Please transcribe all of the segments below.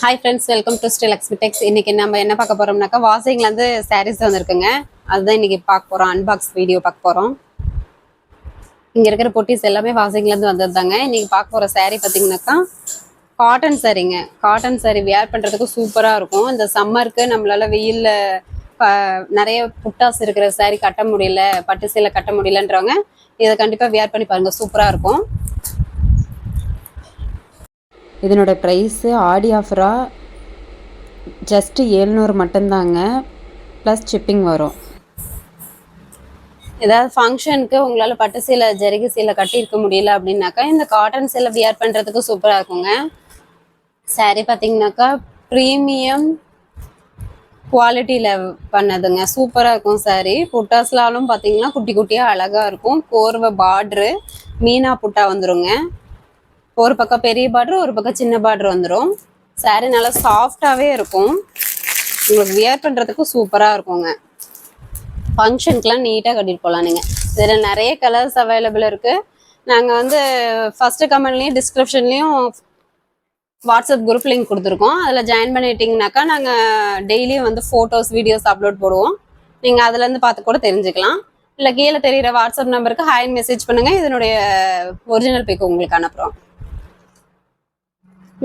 Hi friends welcome to Sri Lakshmi Techs இன்னைக்கு நம்ம என்ன பார்க்க போறோம்னாக்கா வாஷிங்லேருந்து சாரீஸ் வந்திருக்குங்க. அதுதான் இன்னைக்கு பார்க்க போறோம் அன்பாக்ஸ் வீடியோ பார்க்க போறோம். இங்கே இருக்கிற பொட்டிஸ் எல்லாமே வாஷிங்லேருந்து வந்ததுதாங்க. இன்னைக்கு பார்க்க போகிற சாரீ பார்த்தீங்கன்னாக்கா காட்டன் சாரீங்க காட்டன் சாரீ வியர் பண்ணுறதுக்கு சூப்பராக இருக்கும். இந்த சம்மருக்கு நம்மளால வெயிலில் நிறைய புட்டாஸ் இருக்கிற சாரீ கட்ட முடியல பட்டு சேலை கட்ட முடியலன்றவங்க இதை கண்டிப்பாக வியர் பண்ணி பாருங்க. சூப்பராக இருக்கும். இதனோட ப்ரைஸு ஆடி ஆஃபராக ஜஸ்ட்டு ஏழ்நூறு மட்டும்தாங்க. ப்ளஸ் ஷிப்பிங் வரும். ஏதாவது ஃபங்க்ஷனுக்கு உங்களால் பட்டு சீலை ஜரிகை சீலை கட்டியிருக்க முடியல அப்படின்னாக்கா இந்த காட்டன் சீலை வியர் பண்ணுறதுக்கு சூப்பராக இருக்குங்க. Saree பார்த்தீங்கன்னாக்கா ப்ரீமியம் குவாலிட்டியில் பண்ணதுங்க. சூப்பராக இருக்கும் saree. புட்டாஸ்லாலும் பார்த்தீங்கன்னா குட்டி குட்டியாக அழகாக இருக்கும். கோர்வை பார்ட்ரு மீனா புட்டா வந்துருங்க. ஒரு பக்கம் பெரிய பார்டர் ஒரு பக்கம் சின்ன பார்டர் வந்துடும் சாரீ நல்லா சாஃப்டாகவே இருக்கும். உங்களுக்கு வியர் பண்ணுறதுக்கும் சூப்பராக இருக்குங்க. ஃபங்க்ஷனுக்குலாம் நீட்டாக கட்டிட்டு போகலாம் நீங்கள் இதில் நிறைய கலர்ஸ் அவைலபிள் இருக்குது நாங்கள் வந்து ஃபஸ்ட்டு கமெண்ட்லேயும் டிஸ்கிரிப்ஷன்லேயும் வாட்ஸ்அப் குரூப் லிங்க் கொடுத்துருக்கோம். அதில் ஜாயின் பண்ணிட்டீங்கனாக்கா நாங்கள் டெய்லியும் வந்து ஃபோட்டோஸ் வீடியோஸ் அப்லோட் போடுவோம். நீங்கள் அதுலேருந்து பார்த்து கூட தெரிஞ்சுக்கலாம். இல்லை கீழே தெரிகிற வாட்ஸ்அப் நம்பருக்கு ஹாய் மெசேஜ் பண்ணுங்கள் இதனுடைய ஒரிஜினல் பிக் உங்களுக்கு அனுப்புகிறோம்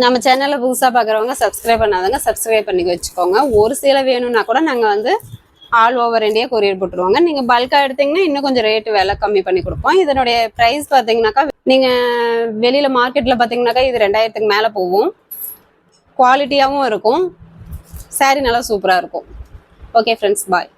நம்ம சேனலில் புதுசாக பார்க்குறவங்க சப்ஸ்கிரைப் பண்ணாதவங்க சப்ஸ்கிரைப் பண்ணி வச்சுக்கோங்க. ஒரு சில வேணும்னா கூட நாங்கள் வந்து ஆல் ஓவர் இண்டியா கொரியர் போட்டுருவாங்க. நீங்கள் பல்காக எடுத்தீங்கன்னா இன்னும் கொஞ்சம் ரேட்டு விலை கம்மி பண்ணி கொடுப்போம். இதனுடைய ப்ரைஸ் பார்த்தீங்கன்னாக்கா நீங்கள் வெளியில் மார்க்கெட்டில் பார்த்தீங்கன்னாக்கா இது ரெண்டாயிரத்துக்கு மேலே போகும். குவாலிட்டியாகவும் இருக்கும். சாரீ நல்லா சூப்பராக இருக்கும். Okay friends bye